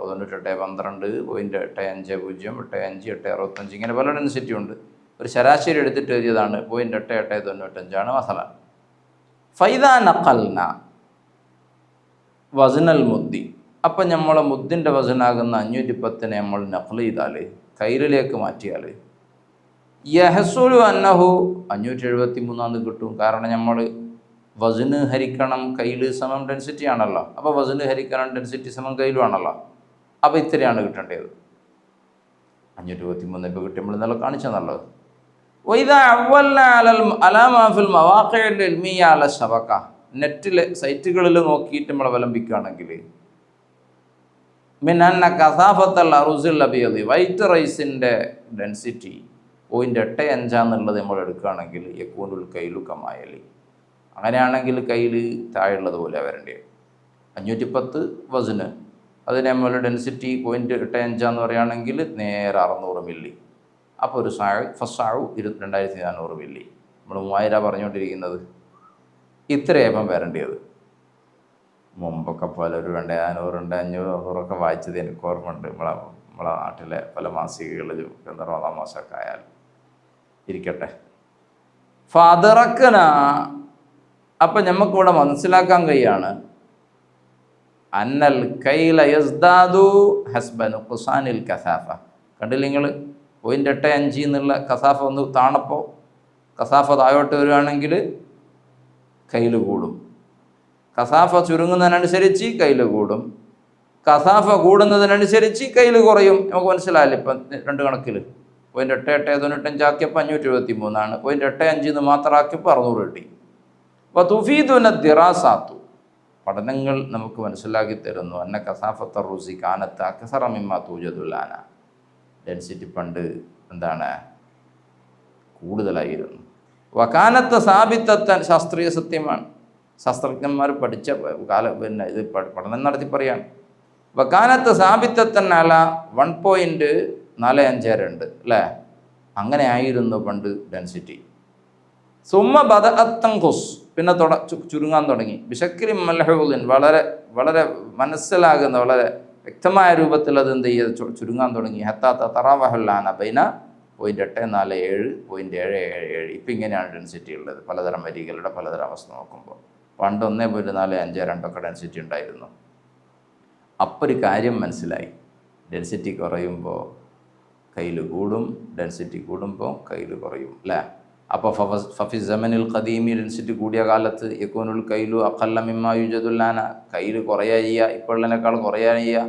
തൊണ്ണൂറ്റെട്ട് പന്ത്രണ്ട് പോയിന്റ് എട്ട് അഞ്ച് പൂജ്യം എട്ട് അഞ്ച് എട്ട് അറുപത്തഞ്ച് ഇങ്ങനെ പല ഡെൻസിറ്റി ഉണ്ട്. ഒരു ശരാശരി എടുത്തിട്ട് എഴുതിയതാണ്. പോയിന്റ് എട്ട് എട്ട് തൊണ്ണൂറ്റഞ്ചാണ് മസല. ഫൈദ നഖൽന വസനൽ മുദ്ദി. അപ്പം നമ്മളെ മുദ്ദിന്റെ വസനാകുന്ന അഞ്ഞൂറ്റി പത്തിനെ നമ്മൾ നഖൽ ചെയ്താൽ കയ്യിലേക്ക് മാറ്റിയാൽ യഹസുലു അന്നഹു അഞ്ഞൂറ്റി എഴുപത്തി മൂന്നാന്ന് കിട്ടും. കാരണം നമ്മൾ വസന് ഹരിക്കണം കയ്യിൽ സമം ഡെൻസിറ്റി ആണല്ലോ. അപ്പോൾ വസന് ഹരിക്കണം ഡെൻസിറ്റി സമം കയ്യിലും ആണല്ലോ. അപ്പോൾ ഇത്രയാണ് കിട്ടേണ്ടത്. അഞ്ഞൂറ്റി ഇരുപത്തി മൂന്ന് ഇപ്പോൾ കിട്ടി ഇന്നലെ നല്ല എൽമിയ അല നെറ്റിലെ സൈറ്റുകളിൽ നോക്കിയിട്ട് നമ്മൾ അവലംബിക്കുകയാണെങ്കിൽ മിനന്ന കസാഫത്തൽ അറുസിൽ അബിയതി വൈറ്റ് റൈസിന്റെ ഡെൻസിറ്റി പോയിന്റ് എട്ട് അഞ്ചാന്നുള്ളത് നമ്മൾ എടുക്കുകയാണെങ്കിൽ യക്കൂനുൽ കയ്യിലു കമായലി അങ്ങനെയാണെങ്കിൽ കയ്യിൽ താഴെയുള്ളത് പോലെ വരേണ്ടി അഞ്ഞൂറ്റി പത്ത് വസിന്. അതിന് നമ്മൾ ഡെൻസിറ്റി പോയിന്റ് എട്ട് അഞ്ചാന്ന് പറയുകയാണെങ്കിൽ നേരെ അറുന്നൂറ് മില്ലി. അപ്പോൾ ഒരു സാഴ് ഫസ്റ്റ് സാഴു ഇരുപത്തി രണ്ടായിരത്തി നാനൂറ് മില്ലി. നമ്മൾ മൂവായിരം പറഞ്ഞുകൊണ്ടിരിക്കുന്നത്. ഇത്രയേപ്പം വരേണ്ടത് മുമ്പൊക്കെ ഒരു രണ്ട് നാനൂറ് രണ്ട് അഞ്ഞൂറ് അറുന്നൂറൊക്കെ വായിച്ചത് എനിക്ക് ഓർമ്മയുണ്ട്. നമ്മളെ നമ്മളെ നാട്ടിലെ പല മാസികകളിലും റമദാൻ മാസമൊക്കെ ആയാലും ഇരിക്കട്ടെ. ഫാദറക്കന അപ്പം നമുക്കിവിടെ മനസ്സിലാക്കാൻ കഴിയാണ്. അന്നൽ കൈല യസ്ദാദു ഹസ്ബനു ഖുസാനിൽ കസാഫ. കണ്ടില്ല നിങ്ങൾ പോയിന്റ് എട്ട് അഞ്ച് എന്നുള്ള കസാഫ ഒന്ന് താണപ്പോൾ കസാഫ താഴോട്ട് വരികയാണെങ്കിൽ കയ്യിൽ കൂടും. കസാഫ ചുരുങ്ങുന്നതിനനുസരിച്ച് കയ്യിൽ കൂടും. കസാഫ കൂടുന്നതിനനുസരിച്ച് കയ്യിൽ കുറയും. നമുക്ക് മനസ്സിലായില്ല? ഇപ്പം രണ്ട് കണക്കിൽ പോയിന്റ് എട്ട് എട്ട് തൊണ്ണൂറ്റഞ്ചാക്കിയപ്പോൾ അഞ്ഞൂറ്റി എഴുപത്തി മൂന്നാണ്. പോയിന്റ് എട്ട് അഞ്ചിൽ നിന്ന് മാത്രമാക്കിയപ്പോൾ അറുന്നൂറ് കിട്ടി. അപ്പോൾ തുഫീദുന ദിറാസാത്തു. പഠനങ്ങൾ നമുക്ക് മനസ്സിലാക്കി തരുന്നു. അന്ന കസാഫത്ത റുസി കാനത്ത് അക്സറമിമ്മ തൂജതുല്ലാന. ഡെൻസിറ്റി പണ്ട് എന്താണ്? കൂടുതലായിരുന്നു. വക്കാനത്ത് സാബിത്തത്തൻ ശാസ്ത്രീയ സത്യമാണ്. ശാസ്ത്രജ്ഞന്മാർ പഠിച്ച കാല പിന്നെ ഇത് പഠനം നടത്തി പറയാണ് വക്കാനത്ത് സാബിത്തത്തന്നാല വൺ പോയിന്റ് നാല് അഞ്ച് രണ്ട് അല്ലേ? അങ്ങനെ ആയിരുന്നു പണ്ട് ഡെൻസിറ്റി. സുമ്മ ബദഅത്തങ്കുസ് പിന്നെ തുട ചുരുങ്ങാൻ തുടങ്ങി. ബിഷക്രി മൽഹൂദിൻ വളരെ വളരെ മനസ്സിലാകുന്ന വളരെ വ്യക്തമായ രൂപത്തിൽ അത് എന്ത് ചെയ്ത് ചുരുങ്ങാൻ തുടങ്ങി. ഹത്താത്ത തറാവഹല്ലാന ബൈന പോയിന്റ് എട്ട് നാല് ഏഴ് പോയിന്റ് ഏഴ് ഏഴ് ഏഴ്. ഇപ്പം ഇങ്ങനെയാണ് ഡെൻസിറ്റി ഉള്ളത്. പലതരം വരികളുടെ പലതരം അവസ്ഥ നോക്കുമ്പോൾ. പണ്ട് ഒന്നേ പോയിട്ട് നാല് അഞ്ച് രണ്ടൊക്കെ ഡെൻസിറ്റി ഉണ്ടായിരുന്നു. അപ്പോൾ ഒരു കാര്യം മനസ്സിലായി. ഡെൻസിറ്റി കുറയുമ്പോൾ കയ്യിൽ കൂടും ഡെൻസിറ്റി കൂടുമ്പോൾ കയ്യിൽ കുറയും അല്ലേ അപ്പോൾ ഫഫി ജമനിൽ ഖദീമി ഡെൻസിറ്റി കൂടിയ കാലത്ത് യക്കൂനുൽ കയ്യിലു അഖല്ല മിമ്മ യുജദുല്ലാന കയ്യിൽ കുറയുക ഇപ്പോഴുള്ളതിനേക്കാൾ കുറയുക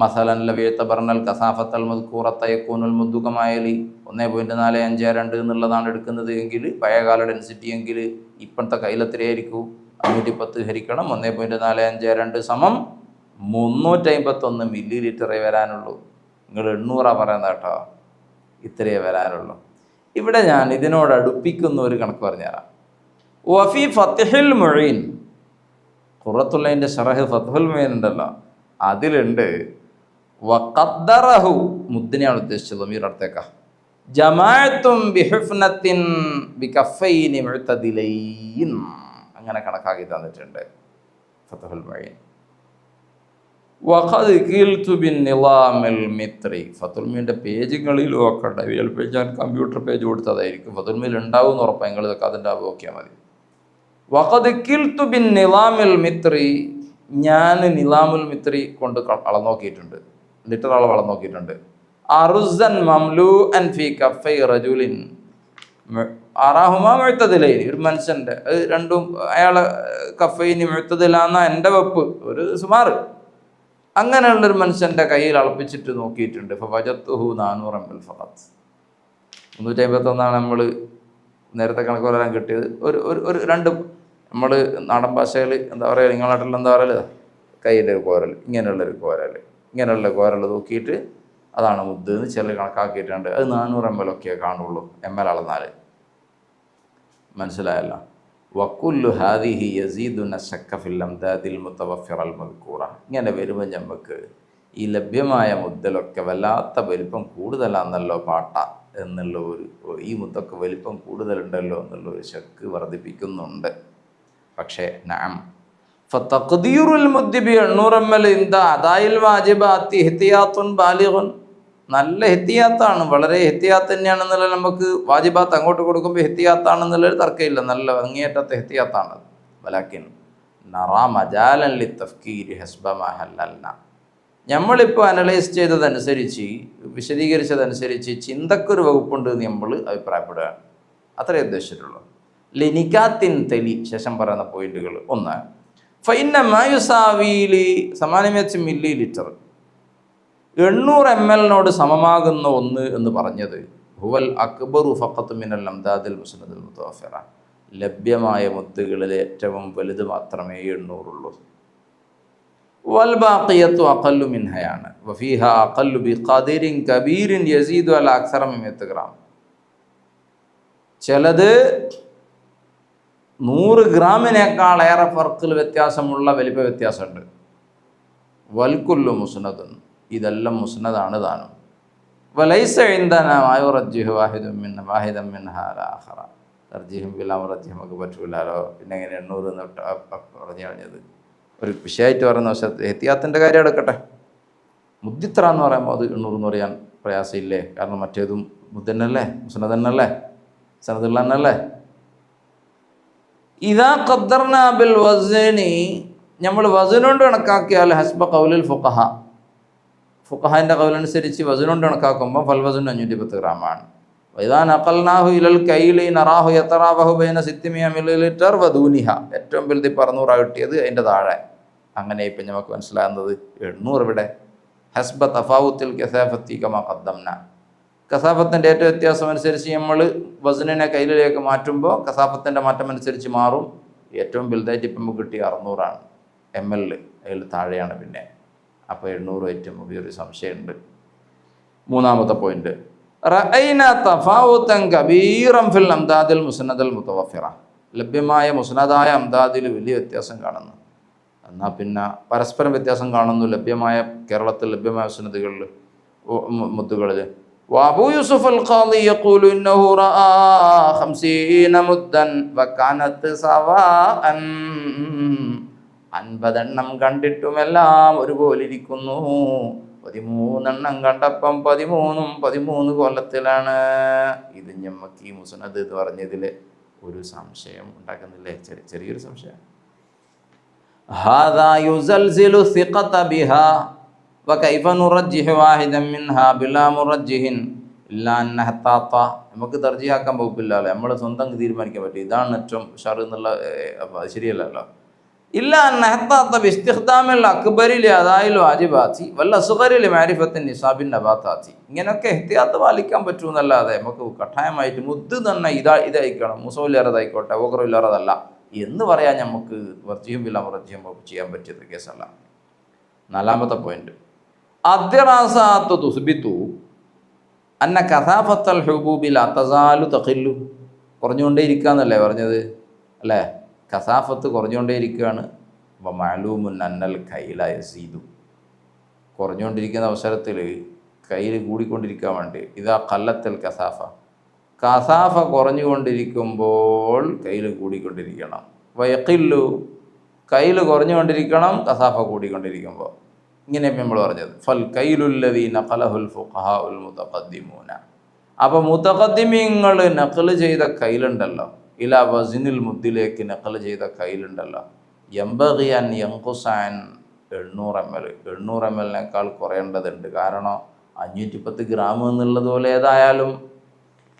മസലൻ ലബിയത്ത ബർണൽ കസാഫത്തൽ മദ്കൂറത്ത യക്കൂനുൽ മുദ്ദുകമായലി ഒന്നേ പോയിന്റ് നാല് അഞ്ച് രണ്ട് എന്നുള്ളതാണ് എടുക്കുന്നത് എങ്കിൽ പഴയകാല ഡെൻസിറ്റി എങ്കിൽ ഇപ്പോഴത്തെ കയ്യിലെത്രയായിരിക്കും അഞ്ഞൂറ്റി പത്ത് ഹരിക്കണം ഒന്നേ പോയിന്റ് നാല് അഞ്ച് രണ്ട് സമം മുന്നൂറ്റമ്പത്തൊന്ന് മില്ലി ലിറ്ററേ വരാനുള്ളൂ. നിങ്ങൾ എണ്ണൂറാണ് പറയുന്നത് കേട്ടോ. ഇത്രയേ വരാനുള്ളൂ. ഇവിടെ ഞാൻ ഇതിനോട് അടുപ്പിക്കുന്ന ഒരു കണക്ക് പറഞ്ഞുതരാം. വഫി ഫത്തിഹിൽ മൊഴീൻ കുറത്തുള്ളതിന്റെ ഷറഹ് ഫത്തുൽ മൊഴീൻ ഉണ്ടല്ലോ. അതിലുണ്ട് വഖദ്ദറഹു. മുദ്ദിനെയാണ് ഉദ്ദേശിച്ചത് മീർ അടുത്തേക്ക. ജമാഅത്തും ബിഹുഫ്നത്തിൻ ബികഫൈനി മുഅ്തദിലൈൻ അങ്ങനെ കണക്കാക്കി തന്നിട്ടുണ്ട്. ഫതഹുൽ മൊഴീൻ വഖദ് ഖിൽതു ബിൻ നിലാമിൽ മിത്രി. ഫത്തുൽമീന്റെ പേജുകളിലും ഒക്കെ ഉണ്ട്. ചിലപ്പോൾ ഞാൻ കമ്പ്യൂട്ടർ പേജ് കൊടുത്തതായിരിക്കും. ഫത്തുൽമീൽ ഉണ്ടാവും എന്ന് ഉറപ്പാണ് നിങ്ങൾ ഇതൊക്കെ അതിന്റെ നോക്കിയാൽ മതി. വഖദ് കിൽത്തു ബിൻ നിലാമിൽ മിത്രി. ഞാൻ നിലാമുൽ മിത്രി കൊണ്ട് ക- അളന്നോക്കിയിട്ടുണ്ട് ഒരാൾ വളം നോക്കിയിട്ടുണ്ട്. കഫൈ റജുലിൻ ഒരു മനുഷ്യന്റെ അത് രണ്ടും അയാളെ കഫയിന് മെഴുത്തതിലാന്ന എന്റെ വെപ്പ് ഒരു സുമാർ അങ്ങനെയുള്ളൊരു മനുഷ്യന്റെ കയ്യിൽ അളപ്പിച്ചിട്ട് നോക്കിയിട്ടുണ്ട്. ഫജത്തുഹു നാനൂറ് എം എൽ ഫഹത്ത് മുന്നൂറ്റി അമ്പത്തൊന്നാണ് നമ്മൾ നേരത്തെ കണക്ക് പറയാൻ കിട്ടിയത്. ഒരു ഒരു ഒരു രണ്ട് നമ്മൾ നാടൻ ഭാഷയിൽ എന്താ പറയുക നിങ്ങളുടെ നാട്ടിൽ എന്താ പറയൽ? കയ്യിന്റെ ഒരു കോരൽ ഇങ്ങനെയുള്ളൊരു കോരൽ ഇങ്ങനെയുള്ള കോരൽ തൂക്കിയിട്ട് അതാണ് മുദ്ദ് എന്ന് ചെറിയ കണക്കാക്കിയിട്ടുണ്ട്. അത് നാനൂറ് എം എൽ ഒക്കെ കാണുള്ളൂ എം എൽ അളന്നാൽ മനസ്സിലായല്ലോ? വക്കുല്ലു ഹാദിഹി യസീദുന ശക്കഫിൽ അംദാദിൽ മുത്തവഫിർ അൽ മദ്കൂറ. ഇങ്ങനെ വരുമ്പോൾ നമുക്ക് ഈ ലഭ്യമായ മുദ്ദലൊക്കെ വല്ലാത്ത വലിപ്പം കൂടുതലാണെന്നല്ലോ പാട്ട എന്നുള്ള ഒരു ഈ മുദ്ദൊക്കെ വലിപ്പം കൂടുതലുണ്ടല്ലോ എന്നുള്ള ഒരു ശക്ക് വർദ്ധിപ്പിക്കുന്നുണ്ട്. പക്ഷേ നാം നല്ല ഹിത്തിയാത്താണ് വളരെ ഹിത്തിയാത്ത് തന്നെയാണെന്നുള്ള നമുക്ക് വാജിബാത്ത് അങ്ങോട്ട് കൊടുക്കുമ്പോൾ ഹിത്തിയാത്താണെന്നുള്ളൊരു തർക്കമില്ല. നല്ല അങ്ങേയറ്റത്തെ ഹിത്തിയാത്താണ് വലാക്കിൻ നറാ മജാലൻ ലി ഹസ്ബ മഹല്ലൽന നമ്മളിപ്പോൾ അനലൈസ് ചെയ്തതനുസരിച്ച് വിശദീകരിച്ചതനുസരിച്ച് ചിന്തക്കൊരു വകുപ്പുണ്ട് എന്ന് നമ്മൾ അഭിപ്രായപ്പെടുകയാണ്. അത്രയേ ഉദ്ദേശിച്ചിട്ടുള്ളൂ. ലിനിക്കാത്തിൻ തെലി ശേഷം പറയുന്ന പോയിന്റുകൾ ഒന്ന്. ഫൈന മായുസാവിയിലി സമാനം വെച്ച് മില്ലി ലിറ്റർ എണ്ണൂറ് എം എല്ലിനോട് സമമാകുന്ന ഒന്ന് എന്ന് പറഞ്ഞത് ഹുവൽ അക്ബറു ഫഖത്ത് മിനൽ അംദാദിൽ മുസ്നദിൽ മുത്തോഫിറ. ലഭ്യമായ മുത്തുകളിൽ ഏറ്റവും വലുത് മാത്രമേ എണ്ണൂറുള്ളൂ. വൽ ബാഖിയത്തു അഖല്ലു മിൻഹയാണ്. വഫീഹ അഖല്ലു ബി ഖദീരിൻ കബീരിൻ യസീദു അൽ അക്സറ ഗ്രാം. ചിലത് നൂറ് ഗ്രാമിനേക്കാൾ ഏറെ ഫർക്കിൽ വ്യത്യാസമുള്ള വലിപ്പ വ്യത്യാസമുണ്ട്. വൽക്കുല്ലു മുസ്നദുൻ ഇതെല്ലാം മുസ്നദാണ് താനും. വലൈസ ഇന്ധന വായുറജ്ജിഹ് വാഹിദും മിൻ വാഹിദം റജ്ജിഹും ഒക്കെ പറ്റൂലാലോ? പിന്നെ എങ്ങനെ എണ്ണൂറ് എന്ന് പറഞ്ഞു കളഞ്ഞത്? ഒരു വിഷയമായിട്ട് പറയുന്ന വശത്ത് എഹ്തിയാത്തിന്റെ കാര്യം എടുക്കട്ടെ. മുദ്ദിത്ര എന്ന് പറയുമ്പോൾ അത് എണ്ണൂറ് എന്ന് പറയാൻ പ്രയാസമില്ലേ? കാരണം മറ്റേതും മുദ്ദന്നല്ലേ മുസ്നദന്നല്ലേ സനദുള്ളന്നല്ലേ ഇതാ ഖദ്ദർനാബിൽ വസനി നമ്മൾ വസനുകൊണ്ട് കണക്കാക്കിയാൽ ഹസ്ബ കൗലിൽ ഫുഖഹ. ഫുഖഹാന്റെ കൗലനുസരിച്ച് വസനുകൊണ്ട് കണക്കാക്കുമ്പോൾ ഫൽ വസൻ അഞ്ഞൂറ്റി പത്ത് ഗ്രാമാണ്. ഇതാ നഖൽനാഹു ഇലൽ കൈലി നറാഹു യത്തറാബഹു ബൈന സിത്തിമിയ മില്ലിലിറ്റർ വധൂനിഹ ഏറ്റവും വലുതി പറന്നൂറാ കിട്ടിയത് അതിന്റെ താഴെ. അങ്ങനെ ഇപ്പം നമുക്ക് മനസ്സിലാകുന്നത്. എണ്ണൂറ് ഇവിടെ. ഹസ്ബ തഫാവുത്തിൽ കസാഫത്തി കമ കദ്ദംന കസാഫത്തിന്റെ ഏറ്റവും വ്യത്യാസം അനുസരിച്ച് നമ്മൾ വസനിനെ കയ്യിലേക്ക് മാറ്റുമ്പോൾ കസാഫത്തിന്റെ മാറ്റം അനുസരിച്ച് മാറും. ഏറ്റവും വലുതായിട്ട് ഇപ്പം കിട്ടിയ അറുന്നൂറാണ്. എം എൽ അതിൽ താഴെയാണ് പിന്നെ. അപ്പോൾ എണ്ണൂറ് ഏറ്റവും വലിയൊരു സംശയമുണ്ട്. മൂന്നാമത്തെ പോയിന്റ് ഫിൽ അംദാദിൽ മുസ്നദൽ മുത്തവഫിറ ലഭ്യമായ മുസ്നദായ അംദാദിൽ വലിയ വ്യത്യാസം കാണുന്നു. എന്നാൽ പിന്നെ പരസ്പരം വ്യത്യാസം കാണുന്നു. ലഭ്യമായ കേരളത്തിൽ ലഭ്യമായ മുസ്നദുകളിൽ മുത്തുകളിൽ. وأبو يوسف القاضي يقول إنه رأى خمسين مدا وكانت سواء അൻപതെണ്ണം കണ്ടിട്ടുമെല്ലാം ഒരുപോലെ ഇരിക്കുന്നു പതിമൂന്നെണ്ണം കണ്ടപ്പം പതിമൂന്നും പതിമൂന്ന് കൊല്ലത്തിലാണ് ഇത് ഞമ്മക്ക് ഈ മുസനദ് എന്ന് പറഞ്ഞതിൽ ഒരു സംശയം ഉണ്ടാക്കുന്നില്ലേ ചെറിയ ചെറിയൊരു സംശയം വൈഫ നുറജിഹിവാഹിദമ്മിൻഹ ബിലാ മുറജിഹിൻ ഇല്ലാന്നഹത്താത്ത നമുക്ക് തർജിയാക്കാൻ വകുപ്പില്ലല്ലോ നമ്മൾ സ്വന്തം തീരുമാനിക്കാൻ പറ്റും ഇതാണ് ഏറ്റവും ഷർ എന്നുള്ള ശരിയല്ലല്ലോ. ഇല്ല നെഹത്താത്ത വിസ്തിഹ്ദാമിൽ അക്ബരിലെ അതായാലും വാജിബാത്തി വല്ല സുഖരിലെ മാരിഫത്തിൻ നിസാബിൻ നബാത്താത്തി. ഇങ്ങനെയൊക്കെ എഹ്തിയാത്ത് പാലിക്കാൻ പറ്റുമെന്നല്ലാതെ നമുക്ക് കഠായമായിട്ട് മുത്ത് തന്നെ ഇതാ ഇതായിക്കണം. മുസോലില്ലാറതായിക്കോട്ടെ ഓക്കറില്ലാറതല്ല എന്ന് പറയാൻ നമുക്ക് വർജിയും ഇല്ല വർജിയും ചെയ്യാൻ പറ്റിയത് കേസല്ല. നാലാമത്തെ പോയിന്റ് അദ്യറാസാത്ത് തുസ്ബിത്തു അന്ന കഥാഫത്തൽ ഹുബൂബിൽ അത്തസാലു തഖില്ലു. കുറഞ്ഞുകൊണ്ടേ ഇരിക്കാന്നല്ലേ പറഞ്ഞത്? അല്ലേ? കസാഫത്ത് കുറഞ്ഞുകൊണ്ടേ ഇരിക്കുകയാണ് അപ്പം മാലൂമുൻ അന്നൽ കൈല യസീദു. കുറഞ്ഞുകൊണ്ടിരിക്കുന്ന അവസരത്തിൽ കയ്യിൽ കൂടിക്കൊണ്ടിരിക്കാൻ വേണ്ടി. ഇതാ കല്ലത്തൽ കസാഫ. കസാഫ കുറഞ്ഞുകൊണ്ടിരിക്കുമ്പോൾ കയ്യിൽ കൂടിക്കൊണ്ടിരിക്കണം. വയക്കില്ലു കയ്യിൽ കുറഞ്ഞുകൊണ്ടിരിക്കണം കസാഫ കൂടിക്കൊണ്ടിരിക്കുമ്പോൾ. ഇങ്ങനെ നമ്മൾ പറഞ്ഞത്. ഫൽ കൈലുല്ലദീ നഖലഹുൽ ഫുഖഹാഉൽ മുതഖദ്ദിമൂന. അപ്പോൾ മുതഖദ്ദിമീങ്ങൾ നഖൽ ചെയ്ത കൈലുണ്ടല്ലോ. ഇല വസിനിൽ മുദ്ദിലേക്ക് നഖൽ ചെയ്ത കൈലുണ്ടല്ലോ. എംബിയാൻ യങ്കുസാൻ എണ്ണൂറ് എം എൽ. എണ്ണൂറ് എം എല്ലിനേക്കാൾ കുറയേണ്ടതുണ്ട്. കാരണം അഞ്ഞൂറ്റി പത്ത് ഗ്രാം എന്നുള്ളത് പോലെ ഏതായാലും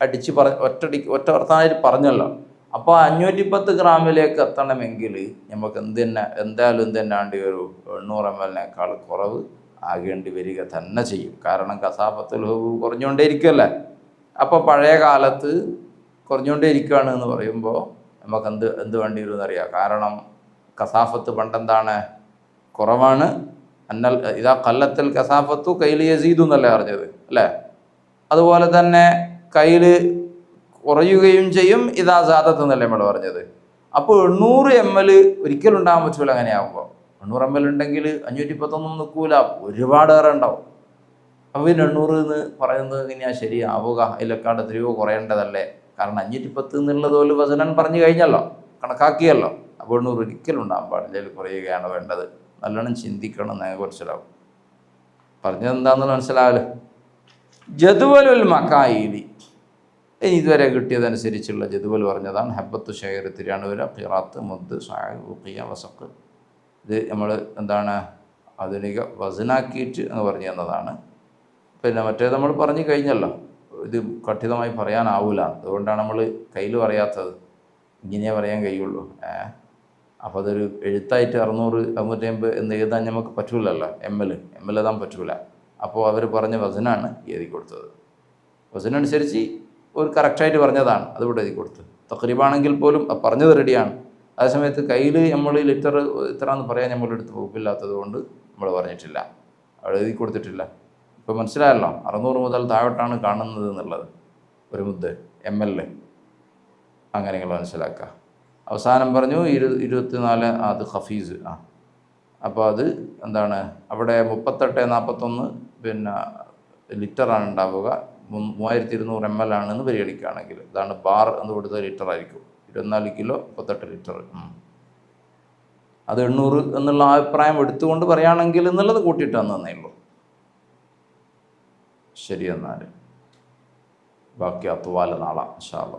അടിച്ച് പറ ഒറ്റടി ഒറ്റ വർത്താനായിട്ട് പറഞ്ഞല്ലോ. അപ്പോൾ അഞ്ഞൂറ്റി പത്ത് ഗ്രാമിലേക്ക് എത്തണമെങ്കിൽ നമുക്ക് എന്ത് തന്നെ എന്തായാലും എന്തിനാണ്ട് ഒരു എണ്ണൂറ് എം എല്ലിനേക്കാൾ കുറവ് ആകേണ്ടി വരിക തന്നെ ചെയ്യും. കാരണം കസാഫത്തുൽ ഹുബ് കുറഞ്ഞുകൊണ്ടേ ഇരിക്കുമല്ലേ അപ്പോൾ പഴയ കാലത്ത് കുറഞ്ഞുകൊണ്ടേ ഇരിക്കുകയാണ് എന്ന് പറയുമ്പോൾ നമുക്ക് എന്ത് എന്ത് വേണ്ടി വരും എന്നറിയാം. കാരണം കസാഫത്ത് പണ്ടെന്താണ്? കുറവാണ്. അന്നൽ ഇതാ കല്ലത്തിൽ കസാഫത്തു കയ്യിൽ യസീദു എന്നല്ലേ അറിഞ്ഞത്? അല്ലേ? അതുപോലെ തന്നെ കയ്യിൽ കുറയുകയും ചെയ്യും. ഇതാ സാദത്ത് എന്നല്ലേ നമ്മൾ പറഞ്ഞത്. അപ്പോൾ എണ്ണൂറ് എം എൽ ഒരിക്കലും ഉണ്ടാകാൻ പറ്റൂല അങ്ങനെയാകുമ്പോൾ എണ്ണൂറ് എം എൽ ഉണ്ടെങ്കിൽ അഞ്ഞൂറ്റി പത്തൊന്നും നിൽക്കൂല. ഒരുപാട് ഏറെ ഉണ്ടാവും. അപ്പോൾ പിന്നെ എണ്ണൂറ് എന്ന് പറയുന്നത് എങ്ങനെയാ ശരിയാവുക. അതിലൊക്കാട് എത്രയോ കുറയേണ്ടതല്ലേ. കാരണം അഞ്ഞൂറ്റി പത്ത് എന്നുള്ളത് പോലെ വസനൻ പറഞ്ഞു കഴിഞ്ഞല്ലോ. കണക്കാക്കിയല്ലോ. അപ്പോൾ എണ്ണൂറ് ഒരിക്കലും ഉണ്ടാകാൻ പാടില്ല. അതിൽ കുറയുകയാണ് വേണ്ടത്. നല്ലോണം ചിന്തിക്കണം എന്നതിനെ മനസ്സിലാവും പറഞ്ഞത് എന്താണെന്ന് മനസ്സിലാവല്ലോ ജതുവലുൽ മക്കായിലി ഇനി ഇതുവരെ കിട്ടിയതനുസരിച്ചുള്ള ജതുവൽ പറഞ്ഞതാണ് ഹബ്ബത്ത് ഷെയർ തിരുവനന്തപുര ഫിറാത്ത് മുദ് ഉഖിയ വസക്ക് ഇത് നമ്മൾ എന്താണ് ആധുനിക വസനാക്കിയിട്ട് എന്ന് പറഞ്ഞു തന്നതാണ്. പിന്നെ മറ്റേത് നമ്മൾ പറഞ്ഞു കഴിഞ്ഞല്ലോ ഇത് കഠിനമായി പറയാനാവില്ല അതുകൊണ്ടാണ് നമ്മൾ കയ്യിൽ പറയാത്തത്. ഇങ്ങനെയേ പറയാൻ കഴിയുള്ളൂ. ഏ? അപ്പോൾ അതൊരു എഴുത്തായിട്ട് അറുന്നൂറ് അറുന്നൂറ്റമ്പത് എന്ന് എഴുതാൻ നമുക്ക് പറ്റൂലല്ലോ എം എൽ എം എൽ എഴുതാൻ പറ്റൂല. അപ്പോൾ അവർ പറഞ്ഞ വസനാണ് എഴുതി കൊടുത്തത്. വസനനുസരിച്ച് ഒരു കറക്റ്റായിട്ട് പറഞ്ഞതാണ് അതിവിടെ എഴുതി കൊടുത്ത്. തക്രീബാണെങ്കിൽ പോലും പറഞ്ഞത് റെഡിയാണ്. ആ അതേസമയത്ത് കയ്യിൽ നമ്മൾ ലിറ്റർ ഇത്ര എന്ന് പറയാൻ നമ്മളെടുത്ത് വകുപ്പില്ലാത്തത് കൊണ്ട് നമ്മൾ പറഞ്ഞിട്ടില്ല. അവിടെ എഴുതി കൊടുത്തിട്ടില്ല. ഇപ്പോൾ മനസ്സിലായല്ലോ? അറുന്നൂറ് മുതൽ താഴോട്ടാണ് കാണുന്നത് എന്നുള്ളത്. ഒരു മുദ്ദ് എം എൽ എ. അങ്ങനെ നിങ്ങൾ മനസ്സിലാക്കുക. അവസാനം പറഞ്ഞു ഇരു ഇരുപത്തിനാല് അത് ഹഫീസ് ആ. അപ്പോൾ അത് എന്താണ്? അവിടെ മുപ്പത്തെട്ട് നാൽപ്പത്തൊന്ന് പിന്നെ ലിറ്ററാണ് ഉണ്ടാവുക. മൂവായിരത്തി ഇരുന്നൂറ് എം എൽ ആണെന്ന് പരിഗണിക്കുകയാണെങ്കിൽ ഇതാണ് ബാർ എന്ന് കൊടുത്ത ലിറ്റർ ആയിരിക്കും. ഇരുപത്തിനാല് കിലോ മുപ്പത്തെട്ട് ലിറ്റർ അത് എണ്ണൂറ് എന്നുള്ള അഭിപ്രായം എടുത്തുകൊണ്ട് പറയുകയാണെങ്കിൽ എന്നുള്ളത് കൂട്ടിയിട്ടാണ് തന്നേ ഉള്ളൂ. ശരി എന്നാൽ ബാക്കി അത്തുവാല നാളെ. ഇൻഷാ അല്ലാ